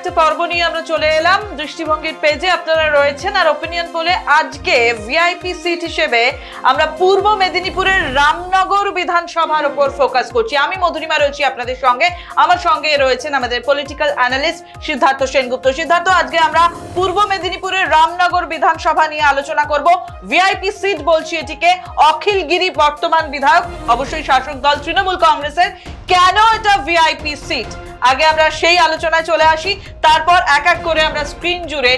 একটা পর্ব নিয়ে আমরা চলে এলাম। দৃষ্টিভঙ্গির পেজে আপনারা রয়েছেন। আর ওপিনিয়ন পোলে আজকে ভিআইপি সিট হিসেবে আমরা পূর্ব মেদিনীপুরের রামনগর বিধানসভার উপর ফোকাস করছি। আমি মধুরিমা রয়েছি আপনাদের সঙ্গে। আমার সঙ্গে রয়েছেন আমাদের পলিটিক্যাল অ্যানালিস্ট সিদ্ধার্থ সেনগুপ্ত। সিদ্ধার্থ, আজকে আমরা পূর্ব মেদিনীপুরের রামনগর বিধানসভা নিয়ে আলোচনা করব। ভিআইপি সিট বলছি এটিকে। অখিলগিরি বর্তমান বিধায়ক, অবশ্যই শাসক দল, তৃণমূল কংগ্রেসের কেন এটা ভিআইপি সিট আগে আমরা সেই আলোচনায় চলে আসি তারপর এক এক করে আমরা স্ক্রিন জুড়ে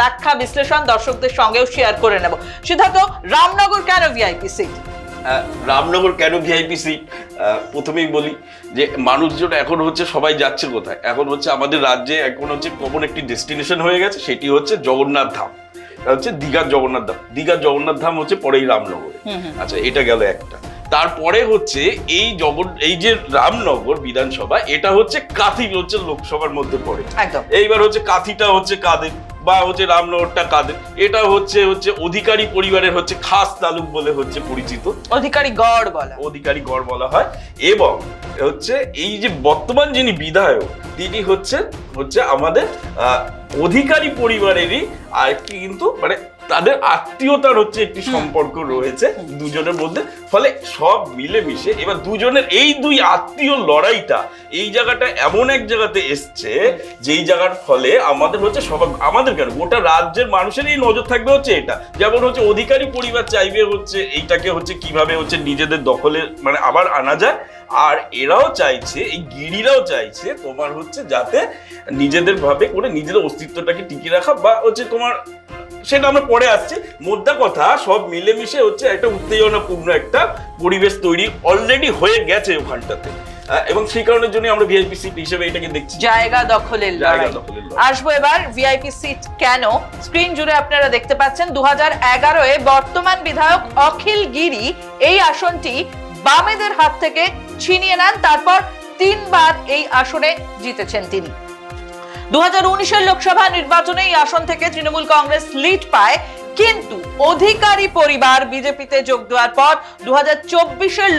ব্যাখ্যা বিশ্লেষণ দর্শকদের সঙ্গেও শেয়ার করে নেব। সিদ্ধার্থ রামনগর কেন ভিআইপি সিট রামনগর কেন ভিআইপি সিট প্রথমেই বলি যে মানুষজন এখন হচ্ছে সবাই যাচ্ছে কোথায়? এখন হচ্ছে আমাদের রাজ্যে এখন হচ্ছে কমন একটি ডেস্টিনেশন হয়ে গেছে সেটি হচ্ছে জগন্নাথ ধাম। হচ্ছে দীঘার জগন্নাথ ধাম। দীঘার জগন্নাথ ধাম হচ্ছে পরেই রামনগরে। আচ্ছা এটা গেল একটা। তারপরে হচ্ছে এই জগন এই যে রামনগর বিধানসভা এটা হচ্ছে কাথি হচ্ছে লোকসভার মধ্যে পড়ে। একদম। এইবার হচ্ছে কাথিটা হচ্ছে কাদের বা হচ্ছে রামনগরটা কাদের? এটা হচ্ছে হচ্ছে অধিকারী পরিবারের হচ্ছে খাস তালুক বলে হচ্ছে পরিচিত। অধিকারী গড় বলা। অধিকারী গড় বলা হয়। এবং হচ্ছে এই যে বর্তমান যিনি বিধায়ক তিনি হচ্ছে হচ্ছে আমাদের আহ, অধিকারী পরিবারেরই আর কি কিন্তু মানে তাদের আত্মীয়তার হচ্ছে একটি সম্পর্ক রয়েছে দুজনের মধ্যে। ফলে সব মিলেমিশে এবার দুজনের এই দুই আত্মীয় লড়াইটা এই জায়গাটা এমন এক জায়গাতে এসছে যেই জায়গার ফলে আমাদের হচ্ছে সবার আমাদের কেন? গোটা রাজ্যের মানুষের এই নজর থাকবে হচ্ছে এটা। যেমন হচ্ছে অধিকারী পরিবার চাইবে হচ্ছে এইটাকে হচ্ছে কীভাবে হচ্ছে নিজেদের দখলে মানে আবার আনা যায়। আর এরাও চাইছে, এই গিরিরাও চাইছে তোমার হচ্ছে যাতে নিজেদের ভাবে করে নিজেদের অস্তিত্বটাকে টিকিয়ে রাখা বা হচ্ছে তোমার সেটা আমরা পরে আসছি। মোদ্দা কথা সব মিলেমিশে হচ্ছে একটা উত্তেজনাপূর্ণ একটা পরিবেশ তৈরি অলরেডি হয়ে গেছে ওখানটাতে। এবং সেই কারণের জন্য আমরা ভিআইপি সিট হিসেবে এটাকে দেখছি। জায়গা দখলের লড়াই। আসব এবার ভিআইপি সিট কেন? স্ক্রিন জুড়ে আপনারা দেখতে পাচ্ছেন দু হাজার এগারোয় বর্তমান বিধায়ক অখিল গিরি এই আসনটি বামেদের হাত থেকে ছিনিয়ে নেন। তারপর তিনবার এই আসনে জিতেছেন তিনি। হাজার লোকসভা নির্বাচনে এই আসন থেকে তৃণমূল কংগ্রেস লিড পায়, কিন্তু অধিকারী পরিবার বিজেপিতে যোগ দেওয়ার পর দু হাজার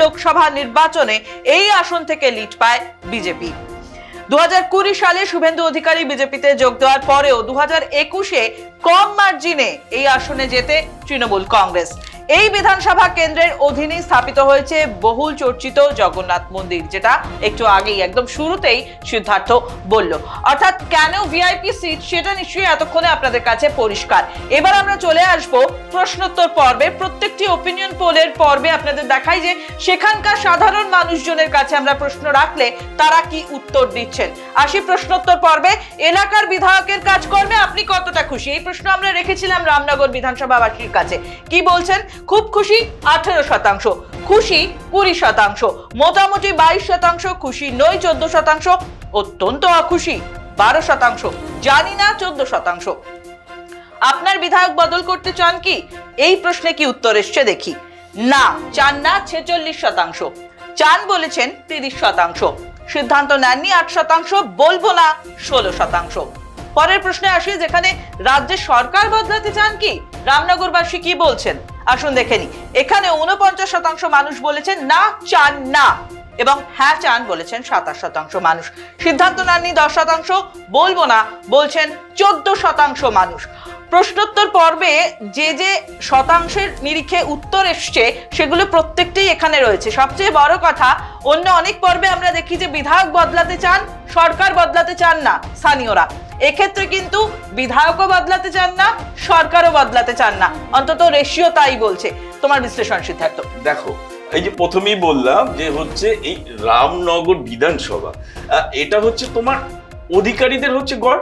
লোকসভা নির্বাচনে এই আসন থেকে লিড পায় বিজেপি। দু হাজার কুড়ি সালে শুভেন্দু অধিকারী বিজেপিতে যোগ দেওয়ার পরেও দু হাজার একুশে কম মার্জিনে এই আসনে যেতে তৃণমূল কংগ্রেস। এই বিধানসভা কেন্দ্রের অধীনে স্থাপিত হয়েছে বহুল চর্চিত জগন্নাথ মন্দির, যেটা একটু আগেই, একদম শুরুতেই সিদ্ধার্থ বলল। অর্থাৎ কেন ভিআইপি সিট সেটা নিশ্চয়ই এতক্ষণে আপনাদের কাছে পরিষ্কার। এবার আমরা চলে আসব প্রশ্নোত্তর পর্বে প্রত্যেকটি ওপিনিয়ন পোলের পর্বে। আপনাদের দেখাই যে সেখানকার সাধারণ মানুষজনের কাছে আমরা প্রশ্ন রাখলে তারা কি উত্তর দিচ্ছেন? আসি প্রশ্নোত্তর পর্বে। এলাকার বিধায়কের কাজকর্মে আপনি কতটা খুশি? এই প্রশ্ন আমরা রেখেছিলাম রামনগর বিধানসভাবাসীর কাছে। কি বলছেন? খুব খুশি আঠেরো শতাংশ, খুশি কুড়ি শতাংশ, মোটামুটি বাইশ শতাংশ, খুশি নয় চোদ্দ শতাংশ, অত্যন্ত অখুশি বারো শতাংশ, জানি না চোদ্দ শতাংশ। আপনার বিধায়ক বদল করতে চান কি? এই প্রশ্নে কি উত্তর এসছে দেখি। না, চান না ছেচল্লিশ শতাংশ, চান বলেছেন তিরিশ শতাংশ, সিদ্ধান্ত নেননি আট শতাংশ, বলব না ষোলো শতাংশ। পরের প্রশ্নে আসি, যেখানে রাজ্যের সরকার বদলাতে চান কি? রামনগরবাসী কি বলছেন? আসুন দেখে নি এখানে উনপঞ্চাশ শতাংশ মানুষ বলেছেন না, চান না। এবং হ্যাঁ চান বলেছেন সাতাশ শতাংশ মানুষ। সিদ্ধান্ত নেননি দশ শতাংশ, বলব না, বলছেন চোদ্দ শতাংশ মানুষ। প্রশ্নোত্তর পর্বে যে যে শতাংশের নিরিখে উত্তর এসছে, সেগুলো প্রত্যেকটাই এখানে রয়েছে। সবচেয়ে বড় কথা, অন্য অনেক পর্বে আমরা দেখি যে বিধায়ক বদলাতে চান, সরকার বদলাতে চান না স্থানীয়রা। এক্ষেত্রে কিন্তু বিধায়কও বদলাতে চান না, সরকারও বদলাতে চান না। অন্তত রেশিও তাই বলছে। তোমার বিশ্লেষণ সিদ্ধার্থ। দেখো, এই যে প্রথমেই বললাম যে হচ্ছে এই রামনগর বিধানসভা এটা হচ্ছে তোমার অধিকারীদের হচ্ছে গড়।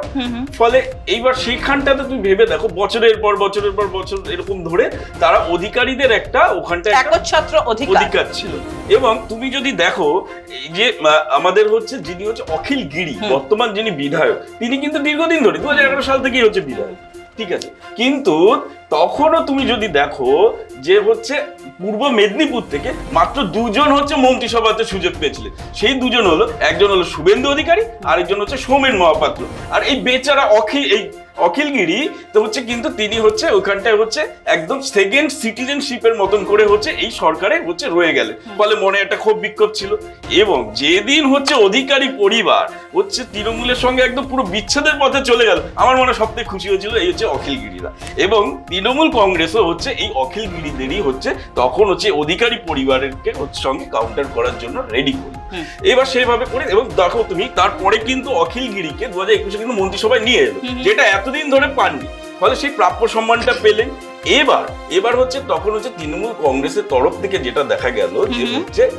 ফলে এইবার সেইখানটাতে তুমি ভেবে দেখো বছরের পর বছরের পর বছর এরকম ধরে তারা অধিকারীদের একটা ওখানটা একচ্ছত্র অধিকার। অধিকার ছিল। এবং তুমি যদি দেখো এই যে আমাদের হচ্ছে যিনি হচ্ছে অখিল গিরি বর্তমান যিনি বিধায়ক তিনি কিন্তু দীর্ঘদিন ধরে দু হাজার এগারো সাল থেকেই হচ্ছে বিধায়ক ঠিক আছে? কিন্তু তখনও তুমি যদি দেখো যে হচ্ছে পূর্ব মেদিনীপুর থেকে মাত্র দুজন হচ্ছে মন্ত্রিসভাতে সুযোগ পেয়েছিলেন। সেই দুজন হলো, একজন হলো শুভেন্দু অধিকারী, আরেকজন হচ্ছে সোমেন মহাপাত্র। আর এই বেচারা অখিল, এই অখিলগিরি তো হচ্ছে কিন্তু তিনি হচ্ছে ওইখানটায় হচ্ছে একদম সেকেন্ড সিটিজেনশিপের মতন করে হচ্ছে এই সরকারে হচ্ছে রয়ে গেলে ফলে মনে একটা ক্ষোভ বিক্ষোভ ছিল। এবং যেদিন হচ্ছে অধিকারী পরিবার হচ্ছে তৃণমূলের সঙ্গে একদম পুরো বিচ্ছেদের পথে চলে গেল আমার মনে সব থেকে খুশি হয়েছিল এই হচ্ছে অখিলগিরিরা। এবং তৃণমূল কংগ্রেসও হচ্ছে এই অখিলগিরিদেরই হচ্ছে তখন হচ্ছে অধিকারী পরিবারেরকে হচ্ছে সঙ্গে কাউন্টার করার জন্য রেডি করি। এবার সেভাবে করে এবং দেখো তুমি তারপরে কিন্তু অখিল গিরিকে দু হাজার একুশে কিন্তু মন্ত্রিসভায় নিয়ে এলো। যেটা এতদিন ধরে পাননি। ফলে সেই প্রাপ্য সম্মানটা পেলেন। এবার এবার হচ্ছে তখন হচ্ছে তৃণমূল কংগ্রেসের তরফ থেকে যেটা দেখা গেল যে হচ্ছে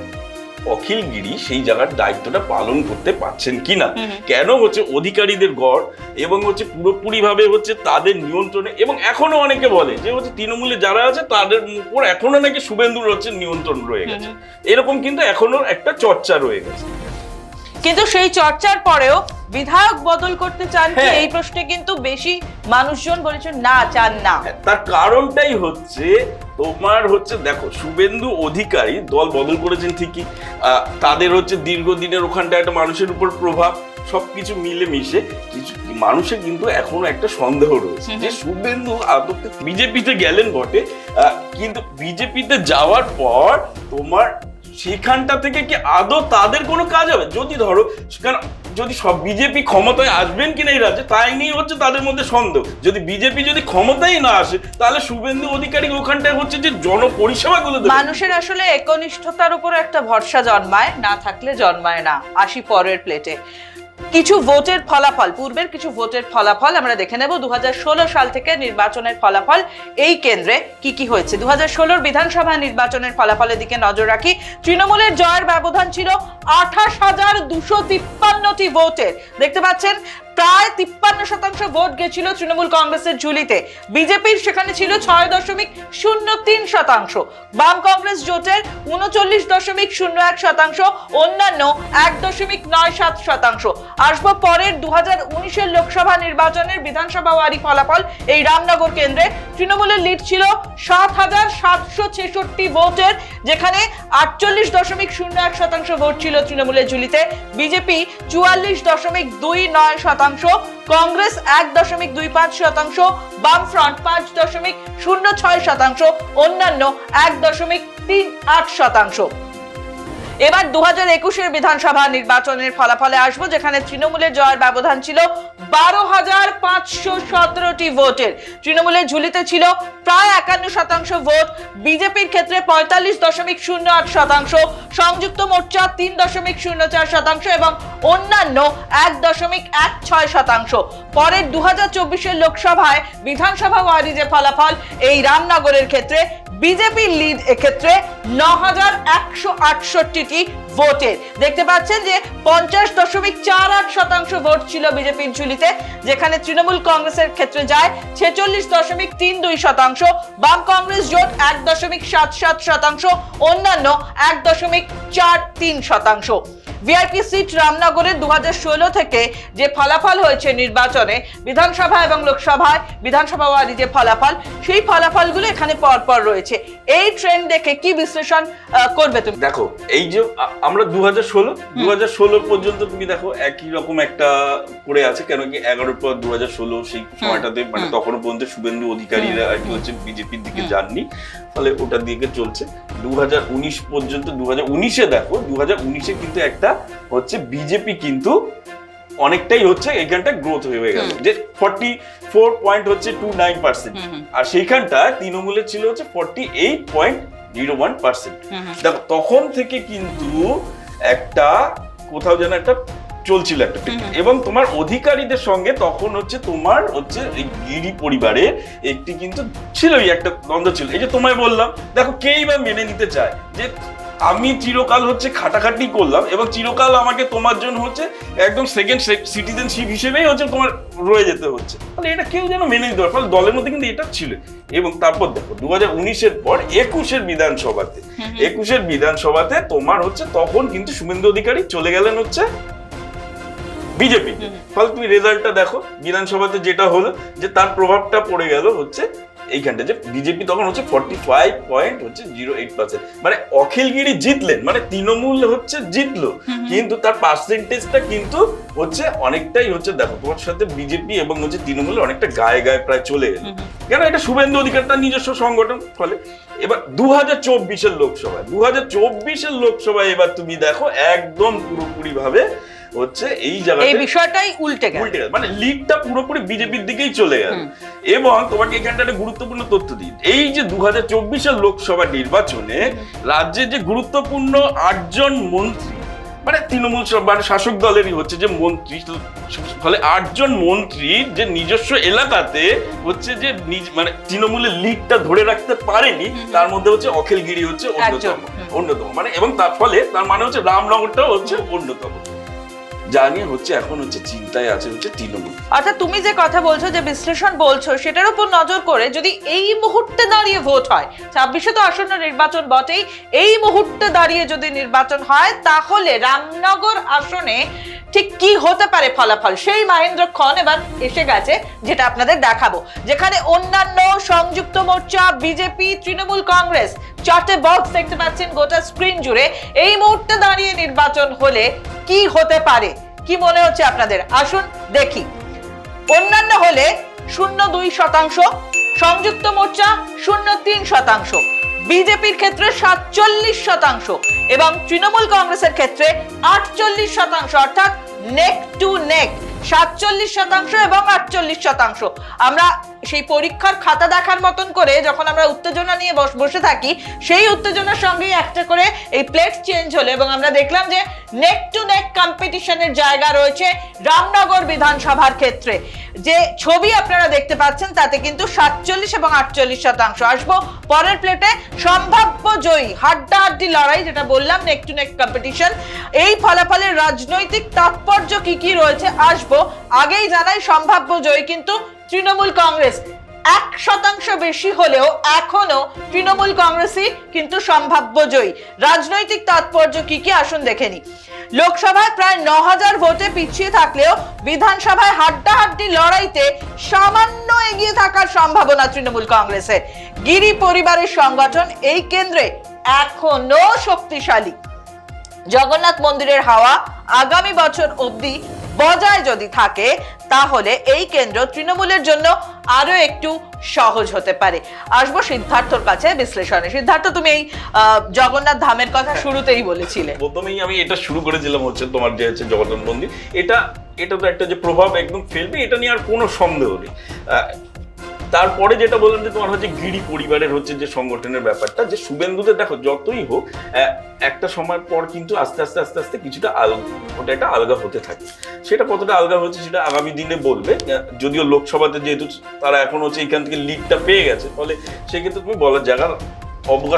অখিল গিরি সেই জায়গার দায়িত্বটা পালন করতে পারছেন কিনা। কেন হচ্ছে অধিকারীদের গড়? এবং হচ্ছে পুরোপুরি ভাবে হচ্ছে তাদের নিয়ন্ত্রণে এবং এখনও অনেকে বলে যে হচ্ছে তৃণমূলে যারা আছে তাদের উপর এখনও নাকি শুভেন্দুর হচ্ছে নিয়ন্ত্রণ রয়ে গেছে। এরকম কিন্তু এখনও একটা চর্চা রয়ে গেছে। কিন্তু সেই চর্চার পরেও বিধায়ক বদল করতে চান কি? হ্যাঁ। এই প্রশ্নে কিন্তু বেশি মানুষজন বলেছেন না চান না। হ্যাঁ, তার কারণটাই হচ্ছে তোমার হচ্ছে দেখো শুভেন্দু অধিকারী দল বদল করেছেন ঠিকই। আহ, তাদের হচ্ছে দীর্ঘদিনের ওখানটা একটা মানুষের উপর প্রভাব। সবকিছু মিলে মিশে কিছু মানুষের কিন্তু এখনও একটা সন্দেহ রয়েছে। যে শুভেন্দু আদৌ বিজেপিতে গেলেন বটে। কিন্তু বিজেপিতে যাওয়ার পর তোমার সেখানটা থেকে কি আদৌ তাদের কোনো কাজ হবে? যদি ধরো কারণ যদি সব বিজেপি ক্ষমতায় আসবেন কিনা এই রাজ্যে তাই নিয়ে হচ্ছে তাদের মধ্যে সন্দেহ। যদি বিজেপি যদি ক্ষমতায় না আসে তাহলে শুভেন্দু অধিকারী ওখানটায় হচ্ছে যে জনপরিষেবাগুলো। মানুষের আসলে একনিষ্ঠতার উপর একটা ভরসা জন্মায় না থাকলে জন্মায় না। আসি পরের প্লেটে কিছু ভোটের ফলাফল, পূর্বের কিছু ভোটের ফলাফল আমরা দেখে নেব। দু হাজার ষোলো সাল থেকে নির্বাচনের ফলাফল এই কেন্দ্রে কি কি হয়েছে? দু হাজার বিধানসভা নির্বাচনের ফলাফলের দিকে নজর রাখি। তৃণমূলের জয়ের ব্যবধান ছিল আঠাশ হাজার দুশো তিপ্পান্নটি ভোটের দেখতে পাচ্ছেন প্রায় তিপ্পান্ন শতাংশ ভোট গেছিল তৃণমূল কংগ্রেসের ঝুলিতে। বিজেপির সেখানে ছিল ছয় দশমিক শূন্য তিন শতাংশ। বাম কংগ্রেস জোটের উনচল্লিশ দশমিক শূন্য এক শতাংশ, অন্যান্য এক দশমিক নয় সাত শতাংশ। আসব পরের দু হাজার উনিশের লোকসভা নির্বাচনের বিধানসভা ওয়ারি ফলাফল এই রামনগর কেন্দ্রে। তৃণমূলের লিড ছিল সাত হাজার সাতশো ছেষট্টি ভোটের, যেখানে আটচল্লিশ দশমিক শূন্য এক শতাংশ ভোট ছিল তৃণমূলের ঝুলিতে। বিজেপি চুয়াল্লিশ দশমিক দুই নয় শতাংশ কংগ্রেস এক দশমিক দুই পাঁচ শতাংশ, বামফ্রন্ট পাঁচ দশমিক শূন্য ছয় শতাংশ, অন্যান্য এক দশমিক তিন আট শতাংশ। এবার দু হাজার একুশের বিধানসভা নির্বাচনের ফলাফলে আসব, যেখানে তৃণমূলের জয়ের ব্যবধান ছিল বারো হাজার পাঁচশো সতেরোটি ভোটের। তৃণমূলের ঝুলিতে ছিল প্রায় একান্ন শতাংশ ভোট, বিজেপির ক্ষেত্রে পঁয়তাল্লিশ দশমিক শূন্য আট শতাংশ, সংযুক্ত মোর্চা তিন দশমিক শূন্য চার শতাংশ এবং অন্যান্য এক দশমিক এক ছয় শতাংশ। পরের দু হাজার চব্বিশের লোকসভায় বিধানসভা ওয়ারি যে ফলাফল, এই রামনগরের ক্ষেত্রে বিজেপির লিড এক্ষেত্রে ন হাজার একশো আটষট্টিটি ভোটের দেখতে পাচ্ছেন যে পঞ্চাশ দশমিক চার আট শতাংশ ভোট ছিল বিজেপির ঝুলিতে, যেখানে তৃণমূল কংগ্রেসের ক্ষেত্রে যায় ছেচল্লিশ দশমিক তিন দুই শতাংশ, বাম কংগ্রেস জোট এক দশমিক সাত সাত শতাংশ, অন্যান্য এক দশমিক চার তিন শতাংশ। ভিআইপি সিট রামনগরে দু থেকে যে ফলাফল হয়েছে নির্বাচনে বিধানসভা এবং লোকসভায় বিধানসভা ওয়ারি যে ফলাফল সেই ফলাফলগুলো এখানে পরপর রয়েছে। এই ট্রেন্ড দেখে কি বিশ্লেষণ করবে তুমি? দেখো এই যে আমরা দু হাজার ষোলো দু হাজার ষোলো পর্যন্ত তুমি দেখো একই রকম একটা করে আছে কেন কি এগারোর পর দু হাজার ষোলো সেই সময়টাতে মানে। তখনও পর্যন্ত শুভেন্দু অধিকারীরা আর কি হচ্ছে বিজেপির দিকে। যাননি। ফলে ওটার দিকে চলছে? দু পর্যন্ত দু হাজার উনিশে দেখো দু হাজার উনিশে কিন্তু একটা হচ্ছে বিজেপি কিন্তু অনেকটাই হচ্ছে এখানটা গ্রোথ হয়ে গেল। যে ফর্টি ফোর পয়েন্ট হচ্ছে টু নাইন পার্সেন্ট। আর সেইখানটা তৃণমূলের ছিল হচ্ছে forty eight point zero one percent. দেখো তখন থেকে কিন্তু একটা কোথাও যেন একটা চলছিল একটা। এবং তোমার অধিকারীদের সঙ্গে তখন হচ্ছে তোমার হচ্ছে এই গিরি পরিবারের একটি কিন্তু ছিলই একটা দ্বন্দ্ব ছিল। এই যে তোমায় বললাম দেখো কেই বা মেনে নিতে চায়। যে আমি চিরকাল হচ্ছে খাটাখাটি করলাম এবং চিরকাল আমাকে তোমার জন্য হচ্ছে একদম সেকেন্ড সিটিজেনশিপ হিসেবেই হচ্ছে তোমার রয়ে যেতে হচ্ছে। তাহলে এটা কেউ যেন মেনে নিতে পারে ফলে দলের মধ্যে কিন্তু এটা ছিল। এবং তারপর দেখো দু হাজার উনিশের পর একুশের বিধানসভাতে। একুশের বিধানসভাতে তোমার হচ্ছে তখন কিন্তু শুভেন্দু অধিকারী চলে গেলেন হচ্ছে বিজেপি। ফলে তুমি রেজাল্টটা দেখো বিধানসভাতে যেটা হলো যে তার প্রভাবটা পড়ে গেল হচ্ছে এইখানটা যে বিজেপি তখন হচ্ছে ফর্টি ফাইভ পয়েন্ট হচ্ছে জিরো এইট পার্সেন্ট মানে অখিলগিরি জিতলেন মানে তৃণমূল হচ্ছে জিতলো কিন্তু তার পার্সেন্টেজটা কিন্তু হচ্ছে অনেকটাই হচ্ছে দেখো তোমার সাথে বিজেপি এবং হচ্ছে তৃণমূলের অনেকটা গায়ে গায়ে প্রায় চলে গেল কেন? এটা শুভেন্দু অধিকার তার নিজস্ব সংগঠন ফলে এবার দু হাজার চব্বিশের লোকসভায় দু হাজার চব্বিশের লোকসভায় এবার তুমি দেখো একদম পুরোপুরি ভাবে হচ্ছে এই এই বিষয়টাই উল্টে গেল। উল্টে গেছে মানে লিডটা পুরোপুরি বিজেপির দিকেই চলে গেল। এবং তোমাকে এখানটা একটা গুরুত্বপূর্ণ তথ্য দিই। এই যে দু হাজার চব্বিশের লোকসভা নির্বাচনে রাজ্যের যে গুরুত্বপূর্ণ আটজন মন্ত্রী মানে তৃণমূল মানে শাসক দলেরই হচ্ছে যে মন্ত্রী ফলে আটজন মন্ত্রী যে নিজস্ব এলাকাতে হচ্ছে যে নিজ মানে তৃণমূলের লিডটা ধরে রাখতে পারেনি তার মধ্যে হচ্ছে অখিলগিরি হচ্ছে অন্যতম। অন্যতম। মানে এবং তার ফলে তার মানে হচ্ছে রামনগরটাও হচ্ছে অন্যতম। যা নিয়ে হচ্ছে এখন হচ্ছে চিন্তায় আছে হচ্ছে তৃণমূল। অর্থাৎ তুমি যে কথা বলছো, যে বিশ্লেষণ বলছো, সেটার উপর নজর করে যদি এই মুহূর্তে দাঁড়িয়ে ভোট হয়, ছাব্বিশে তো আসন্ন নির্বাচন বটেই, এই মুহূর্তে দাঁড়িয়ে যদি নির্বাচন হয়, তাহলে রামনগর আসনে ঠিক কি হতে পারে ফলাফল? সেই মাহেন্দ্র খন এবার এসে গেছে, যেটা আপনাদের দেখাবো। যেখানে অন্যান্য সংযুক্ত মোর্চা, বিজেপি, তৃণমূল কংগ্রেস, চারটে বক্স দেখতে পাচ্ছেন গোটা স্ক্রিন জুড়ে। এই মুহূর্তে দাঁড়িয়ে নির্বাচন হলে কি হতে পারে? কি মনে হচ্ছে আপনাদের? আসুন দেখি। অন্যান্য হলে শূন্য দুই শতাংশ, সংযুক্ত মোর্চা শূন্য তিন শতাংশ, বিজেপির ক্ষেত্রে সাতচল্লিশ শতাংশ এবং তৃণমূল কংগ্রেসের ক্ষেত্রে আটচল্লিশ শতাংশ, অর্থাৎ নেক টু নেক সাতচল্লিশ শতাংশ এবং আটচল্লিশ শতাংশ। আমরা সেই পরীক্ষার খাতা দেখার মতন করে যখন আমরা উত্তেজনা নিয়ে বস- বসে থাকি, সেই উত্তেজনার সঙ্গেই একটা করে এই প্লেট চেঞ্জ হলো এবং আমরা দেখলাম যে নেক টু নেক কম্পিটিশনের জায়গা রয়েছে রামনগর বিধানসভার ক্ষেত্রে। যে ছবি আপনারা দেখতে পাচ্ছেন তাতে কিন্তু সাতচল্লিশ এবং আটচল্লিশ শতাংশ। আসব পরের প্লেটে সম্ভাব্য জয়ী, হাড্ডাহাড্ডি লড়াই যেটা বললাম, নেক টু নেক কম্পিটিশন। এই ফলাফলের রাজনৈতিক তাৎপর্য কি কি রয়েছে, আসব আগেই জানাই সম্ভাব্য জয়ী কিন্তু তৃণমূল কংগ্রেস। এক শতাংশ বেশি হলেও এখনও তৃণমূল কংগ্রেসই কিন্তু সম্ভাব্য জয়ী। রাজনৈতিক তাৎপর্য কি কি আসুন দেখে নি লোকসভায় প্রায় ন হাজার ভোটে পিছিয়ে থাকলেও বিধানসভায় হাড্ডাহাড্ডি লড়াইতে সামান্য এগিয়ে থাকার সম্ভাবনা তৃণমূল কংগ্রেসের। গিরি পরিবারের সংগঠন এই কেন্দ্রে এখনও শক্তিশালী। জগন্নাথ মন্দিরের হাওয়া আগামী বছর অবধি বজায় যদি থাকে তাহলে এই কেন্দ্র তৃণমূলের জন্য আরও একটু সহজ হতে পারে। আসব সিদ্ধার্থর কাছে বিশ্লেষণে। সিদ্ধার্থ তুমি এই জগন্নাথ ধামের কথা শুরুতেই বলেছিলে। প্রথমেই আমি এটা শুরু করেছিলাম হচ্ছে তোমার যে হচ্ছে জগন্নাথ মন্দির। এটা এটা তো একটা যে প্রভাব একদম ফেলবে এটা নিয়ে আর কোনো সন্দেহ নেই। তারপরে যেটা বললাম যে তোমার হচ্ছে গিরি পরিবারের হচ্ছে যে সংগঠনের ব্যাপারটা, যে শুভেন্দুদের দেখো যতই হোক একটা সময় পর কিন্তু আস্তে আস্তে আস্তে আস্তে কিছুটা আলগা ওটা একটা আলগা হতে থাকে। সেটা কতটা আলগা হচ্ছে সেটা আগামী দিনে বলবে। যদিও লোকসভাতে যেহেতু তারা এখন হচ্ছে এখান থেকে লিডটা পেয়ে গেছে, ফলে সেক্ষেত্রে তুমি বলার অবকাশটা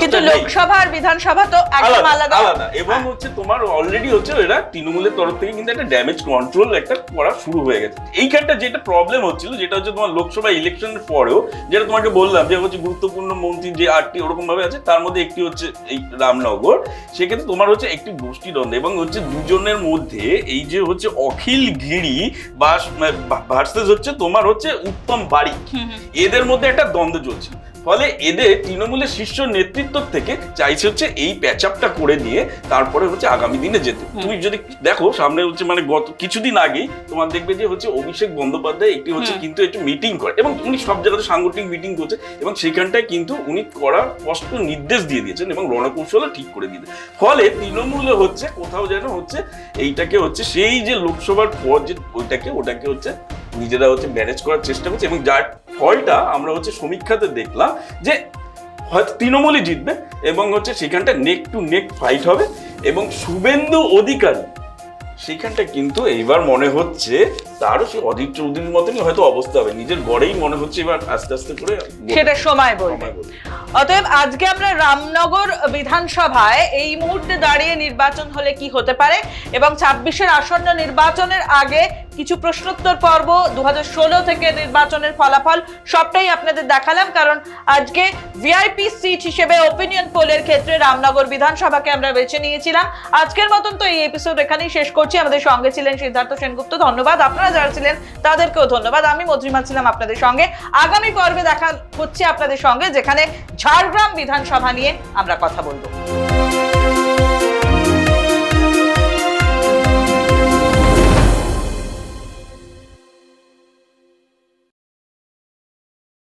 কিন্তু লোকসভা আর বিধানসভা তো একদম আলাদা আলাদা। এবং হচ্ছে তোমার অলরেডি হচ্ছে এরা তৃণমূলের তরফ থেকে কিন্তু একটা ড্যামেজ কন্ট্রোল একটা করা শুরু হয়ে গেছে। এইখানটা যেটা প্রবলেম হচ্ছিল যেটা হচ্ছে তোমার লোকসভা ইলেকশনের পরেও যেটা তোমাকে বললাম যে হচ্ছে গুরুত্বপূর্ণ মন্ত্রী যে আটটি ওরকম ভাবে আছে তার মধ্যে একটি হচ্ছে এই রামনগর। সেক্ষেত্রে তোমার হচ্ছে একটি গোষ্ঠী দ্বন্দ্ব এবং হচ্ছে দুজনের মধ্যে এই যে হচ্ছে অখিল গিরি বা ভার্সেস হচ্ছে তোমার হচ্ছে উত্তম বাড়ি এদের মধ্যে একটা দ্বন্দ্ব চলছে ফলে এদের তৃণমূলের শীর্ষ নেতৃত্ব থেকে চাইছে হচ্ছে এই প্যাচ আপটা করে নিয়ে তারপরে হচ্ছে আগামী দিনে যেতে। তুমি যদি দেখো সামনে হচ্ছে মানে গত কিছুদিন আগেই তোমার দেখবে যে হচ্ছে অভিষেক বন্দ্যোপাধ্যায় একটি হচ্ছে কিন্তু একটু মিটিং করে এবং উনি সব জায়গাতে সাংগঠনিক মিটিং করছে এবং সেখানটায় কিন্তু উনি করার স্পষ্ট নির্দেশ দিয়ে দিয়েছেন এবং রণকৌশলও ঠিক করে দিয়ে ফলে তৃণমূলে হচ্ছে কোথাও যেন হচ্ছে এইটাকে হচ্ছে সেই যে লোকসভার পর যে ওইটাকে ওটাকে হচ্ছে নিজেরা হচ্ছে ম্যানেজ করার চেষ্টা করছে এবং যার ফলটা আমরা হচ্ছে সমীক্ষাতে দেখলাম যে হয়তো তৃণমূলই জিতবে এবং হচ্ছে সেখানটা নেক টু নেক ফাইট হবে এবং শুভেন্দু অধিকারী সেখানটা কিন্তু এইবার মনে হচ্ছে তারও সেই অধীর চৌধুরীর মতনই হয়তো অবস্থা হবে নিজের গড়েই মনে হচ্ছে এবার আস্তে আস্তে করে সেটা সময় বলবে। অতএব আজকে আমরা রামনগর বিধানসভায় এই মুহূর্তে দাঁড়িয়ে নির্বাচন হলে কি হতে পারে এবং ছাব্বিশের আসন্ন নির্বাচনের আগে কিছু প্রশ্নোত্তর পর্ব দু হাজার ষোলো থেকে নির্বাচনের ফলাফল সবটাই আপনাদের দেখালাম, কারণ আজকে ভিআইপি সিট হিসেবে ওপিনিয়ন পোলের ক্ষেত্রে রামনগর বিধানসভাকে আমরা বেছে নিয়েছিলাম। আজকের মতন তো এই এপিসোড এখানেই শেষ করছি। আমাদের সঙ্গে ছিলেন সিদ্ধার্থ সেনগুপ্ত, ধন্যবাদ। আপনারা যারা ছিলেন, তাদেরকেও ধন্যবাদ। আমি মধুরিমা ছিলাম আপনাদের সঙ্গে। আগামী পর্বে দেখা হচ্ছে আপনাদের সঙ্গে, যেখানে ঝাড়গ্রাম বিধানসভা নিয়ে আমরা কথা বলব।